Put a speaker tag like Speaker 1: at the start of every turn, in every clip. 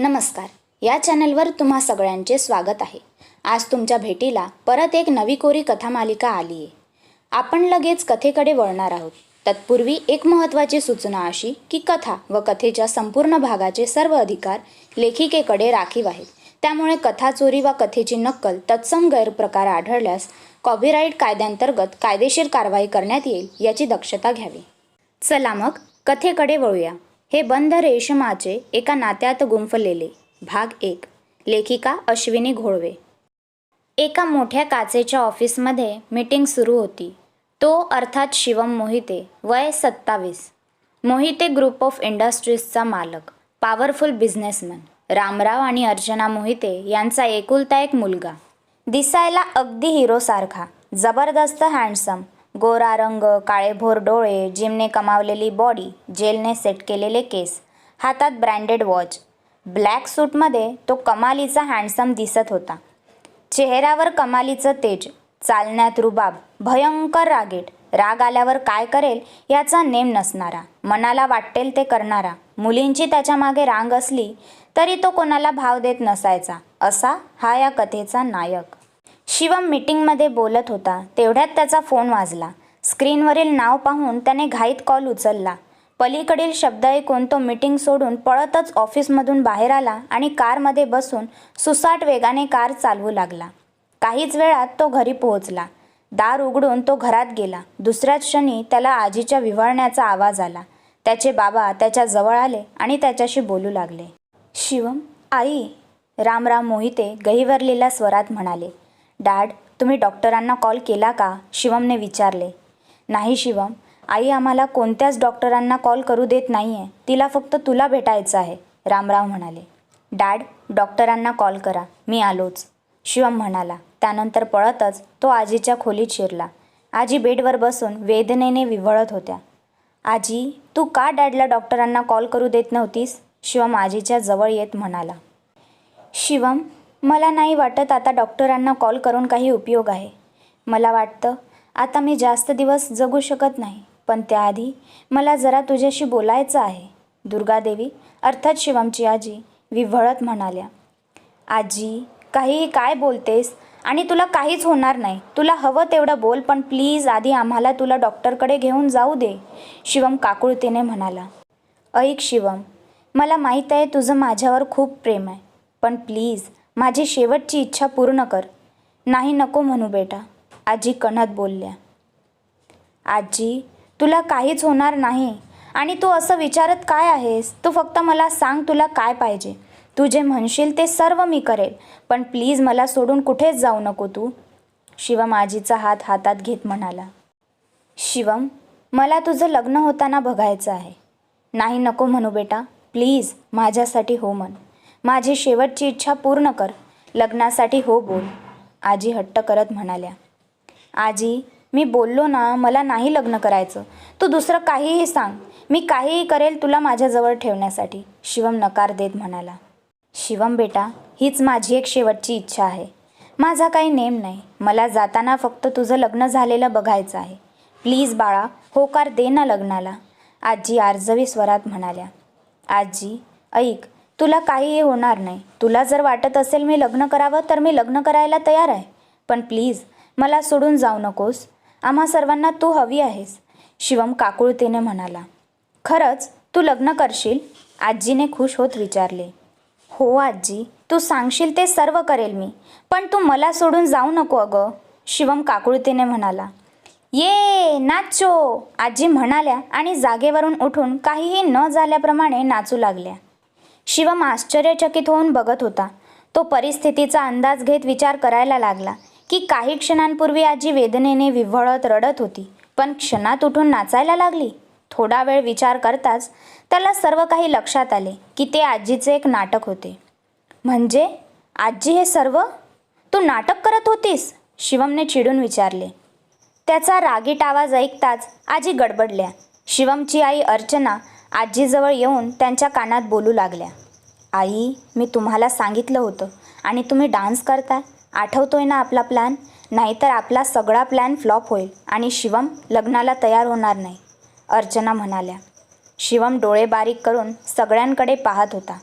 Speaker 1: नमस्कार. या चॅनलवर तुम्हा सगळ्यांचे स्वागत आहे. आज तुमच्या भेटीला परत एक नवी कोरी कथामालिका आली आहे आपण लगेच कथेकडे वळणार आहोत. तत्पूर्वी एक महत्त्वाची सूचना अशी की कथा व कथेच्या संपूर्ण भागाचे सर्व अधिकार लेखिकेकडे राखीव आहेत. त्यामुळे कथा चोरी वा कथेची नक्कल तत्सम गैरप्रकार आढळल्यास कॉपीराईट कायद्यांतर्गत कायदेशीर कारवाई करण्यात येईल याची दक्षता घ्यावी. चला मग कथेकडे वळूया. हे बंद रेशमाचे एका नात्यात गुंफलेले. भाग एक. लेखिका अश्विनी घोळवे एका मोठ्या काचेच्या ऑफिसमध्ये मीटिंग सुरू होती. तो अर्थात शिवम मोहिते वय सत्तावीस. मोहिते ग्रुप ऑफ इंडस्ट्रीजचा मालक पॉवरफुल बिझनेसमॅन. रामराव आणि अर्चना मोहिते यांचा एकुलता एक मुलगा. दिसायला अगदी हिरोसारखा जबरदस्त हँडसम. गोरा रंग काळेभोर डोळे जिमने कमावलेली बॉडी जेलने सेट केलेले केस हातात ब्रँडेड वॉच ब्लॅक सूटमध्ये तो कमालीचा हँडसम दिसत होता. चेहऱ्यावर कमालीचं तेज चालण्यात रुबाब भयंकर रागेट. राग आल्यावर काय करेल याचा नेम नसणारा मनाला वाटेल ते करणारा. मुलींची त्याच्यामागे रांग असली तरी तो कोणाला भाव देत नसायचा. असा हा या कथेचा नायक. शिवम मीटिंगमध्ये बोलत होता. तेवढ्यात त्याचा फोन वाजला. स्क्रीनवरील नाव पाहून त्याने घाईत कॉल उचलला. पलीकडील शब्द ऐकून तो मीटिंग सोडून पळतच ऑफिसमधून बाहेर आला आणि कारमध्ये बसून सुसाट वेगाने कार चालवू लागला. काहीच वेळात तो घरी पोहोचला. दार उघडून तो घरात गेला. दुसऱ्याच क्षणी त्याला आजीच्या विव्हाळण्याचा आवाज आला. त्याचे बाबा त्याच्याजवळ आले आणि त्याच्याशी बोलू लागले. शिवम आई रामराम मोहिते गहिवरलेल्या स्वरात म्हणाले डॅड तुम्ही डॉक्टरांना कॉल केला का? शिवमने विचारले. नाही शिवम. आई आम्हाला कोणत्याच डॉक्टरांना कॉल करू देत नाही आहे तिला फक्त तुला भेटायचं आहे रामराव म्हणाले. डॅड डॉक्टरांना कॉल करा. मी आलोच. शिवम म्हणाला. त्यानंतर पळतच तो आजीच्या खोलीत शिरला. आजी बेडवर बसून वेदनेने विव्हळत होत्या. आजी तू का डॅडला डॉक्टरांना कॉल करू देत नव्हतीस? शिवम आजीच्या जवळ येत म्हणाला. शिवम मला नाही वाटत आता डॉक्टरांना कॉल करून काही उपयोग आहे. मला वाटतं आता मी जास्त दिवस जगू शकत नाही पण त्याआधी मला जरा तुझ्याशी बोलायचं आहे. दुर्गादेवी अर्थात शिवमची आजी विव्हळत म्हणाल्या. आजी काहीही काय बोलतेस? आणि तुला काहीच होणार नाही. तुला हवं तेवढं बोल पण प्लीज आधी आम्हाला तुला डॉक्टरकडे घेऊन जाऊ दे शिवम काकुळतेने म्हणाला. ऐक शिवम मला माहीत आहे तुझं माझ्यावर खूप प्रेम आहे पण प्लीज माझी शेवटची इच्छा पूर्ण कर. नाही नको म्हणू बेटा. आजी कणत बोलल्या. आजी तुला काहीच होणार नाही. आणि तू असं विचारत काय आहेस? तू फक्त मला सांग तुला काय पाहिजे. तू जे म्हणशील ते सर्व मी करेल. पण प्लीज मला सोडून कुठेच जाऊ नको तू. शिवम आजीचा हात हातात घेत म्हणाला. शिवम मला तुझं लग्न होताना बघायचं आहे. नाही नको म्हणू बेटा. प्लीज माझ्यासाठी हो म्हण. माझी शेवटची इच्छा पूर्ण कर. लग्नासाठी हो बोल. आजी हट्ट करत म्हणाल्या. आजी मी बोललो ना मला नाही लग्न करायचं. तू दुसरं काहीही सांग. मी काहीही करेल तुला माझ्याजवळ ठेवण्यासाठी. शिवम नकार देत म्हणाला. शिवम बेटा हीच माझी एक शेवटची इच्छा आहे. माझा काही नेम नाही. मला जाताना फक्त तुझं लग्न झालेलं बघायचं आहे. प्लीज बाळा होकार दे ना लग्नाला. आजी आर्जवी स्वरात म्हणाल्या. आजी ऐक. तुला काहीही होणार नाही. तुला जर वाटत असेल मी लग्न करावं तर मी लग्न करायला तयार आहे. पण प्लीज मला सोडून जाऊ नकोस. आम्हा सर्वांना तू हवी आहेस. शिवम काकुळतेने म्हणाला. खरंच तू लग्न करशील? आजीने खुश होत विचारले. हो आजी तू सांगशील ते सर्व करेल मी. पण तू मला सोडून जाऊ नको अगं. शिवम काकुळतेने म्हणाला. ये नाचो. आजी म्हणाल्या आणि जागेवरून उठून काहीही न झाल्याप्रमाणे नाचू लागल्या. शिवम आश्चर्यचकित होऊन बघत होता. तो परिस्थितीचा अंदाज घेत विचार करायला लागला की काही क्षणांपूर्वी आजी वेदनेने विव्हळत रडत होती पण क्षणात उठून नाचायला लागली. थोडा वेळ विचार करताच त्याला सर्व काही लक्षात आले की ते आजीचे एक नाटक होते. म्हणजे? आजी हे सर्व? तू नाटक करत होतीस? शिवमने चिडून विचारले. त्याचा रागीट आवाज ऐकताच आजी गडबडल्या. शिवमची आई अर्चना आजीजवळ येऊन त्यांच्या कानात बोलू लागल्या. आई मी तुम्हाला सांगितलं होतं. आणि तुम्ही डान्स करताय. आठवतोय ना आपला प्लॅन? नाहीतर आपला सगळा प्लॅन फ्लॉप होईल आणि शिवम लग्नाला तयार होणार नाही. अर्चना म्हणाल्या. शिवम डोळे बारीक करून सगळ्यांकडे पाहत होता.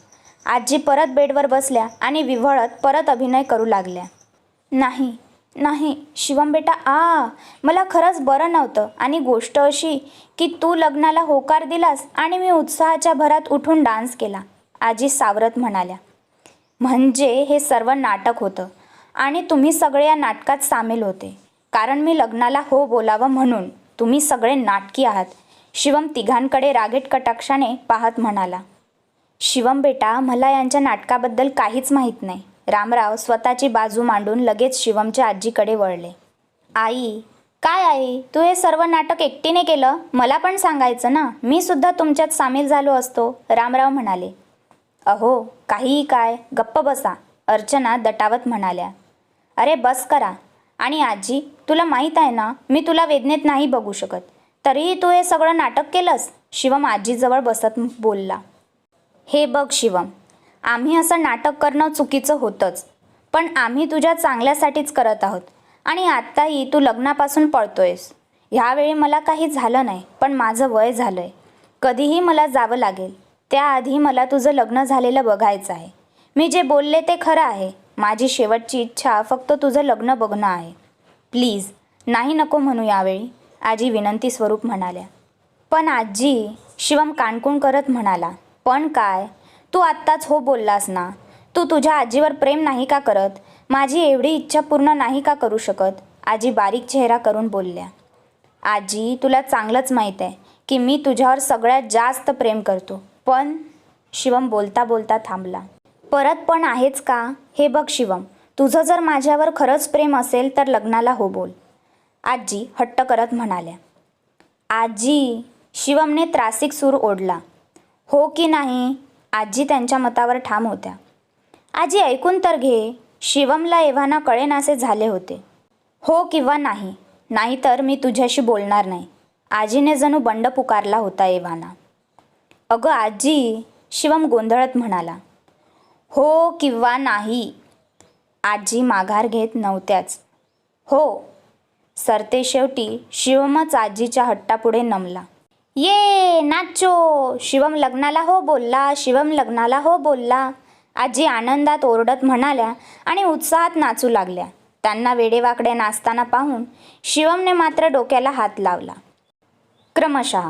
Speaker 1: आजी परत बेडवर बसल्या आणि विव्हळत परत अभिनय करू लागल्या. नाही नाही शिवम बेटा आ मला खरंच बरं नव्हतं. आणि गोष्ट अशी की तू लग्नाला होकार दिलास आणि मी उत्साहाच्या भरात उठून डान्स केला. आजी सावरत म्हणाल्या म्हणजे हे सर्व नाटक होतं आणि तुम्ही सगळे या नाटकात सामील होते. कारण मी लग्नाला हो बोलावं म्हणून तुम्ही सगळे नाटकी आहात. शिवम तिघांकडे रागेट कटाक्षाने पाहत म्हणाला शिवम बेटा मला यांच्या नाटकाबद्दल काहीच माहीत नाही. रामराव स्वतःची बाजू मांडून लगेच शिवमच्या आजीकडे वळले आई काय आई? तू हे सर्व नाटक एकटीने केलं? मला पण सांगायचं ना? मी सुद्धा तुमच्यात सामील झालो असतो. रामराव म्हणाले अहो काहीही काय गप्प बसा अर्चना दटावत म्हणाल्या. अरे बस करा. आणि आजी तुला माहीत आहे ना मी तुला वेदनेत नाही बघू शकत. तरीही तू हे सगळं नाटक केलंस? शिवम आजीजवळ बसत बोलला. हे बघ शिवम आम्ही असं नाटक करणं चुकीचं होतंच. पण आम्ही तुझ्या चांगल्यासाठीच करत आहोत. आणि आत्ताही तू लग्नापासून पळतोयस. ह्यावेळी मला काही झालं नाही पण माझं वय झालं आहे कधीही मला जावं लागेल. त्याआधी मला तुझं लग्न झालेलं बघायचं आहे. मी जे बोलले ते खरं आहे. माझी शेवटची इच्छा फक्त तुझं लग्न बघणं आहे. प्लीज नाही नको म्हणू यावेळी आजी विनंती स्वरूप म्हणाल्या. पण आजी शिवम काणकुण करत म्हणाला पण काय? तू आत्ताच हो बोललास ना? तू तुझ्या आजीवर प्रेम नाही का करत? माझी एवढी इच्छा पूर्ण नाही का करू शकत? आजी बारीक चेहरा करून बोलल्या. आजी तुला चांगलंच माहीत आहे की मी तुझ्यावर सगळ्यात जास्त प्रेम करतो. पण शिवम बोलता बोलता थांबला. परत पण आहेच का? हे बघ शिवम तुझं जर माझ्यावर खरंच प्रेम असेल तर लग्नाला हो बोल. आजी हट्ट करत म्हणाल्या. आजी शिवमने त्रासिक सूर ओढला. हो की नाही? आजी त्यांच्या मतावर ठाम होत्या. आजी ऐकून तर घे शिवमला एव्हाना कळेनासे झाले होते. हो किंवा नाही नाहीतर मी तुझ्याशी बोलणार नाही. आजीने जणू बंड पुकारला होता एव्हाना. अगं आजी शिवम गोंधळत म्हणाला हो किंवा नाही आजी माघार घेत नव्हत्याच. हो सरते शेवटी शिवमच आजीच्या हट्टापुढे नमला. ये नाचो शिवम लग्नाला हो बोलला शिवम लग्नाला हो बोलला. आजी आनंदात ओरडत म्हणाल्या आणि उत्साहात नाचू लागल्या. त्यांना वेडेवाकडे नाचताना पाहून शिवमने मात्र डोक्याला हात लावला. क्रमशः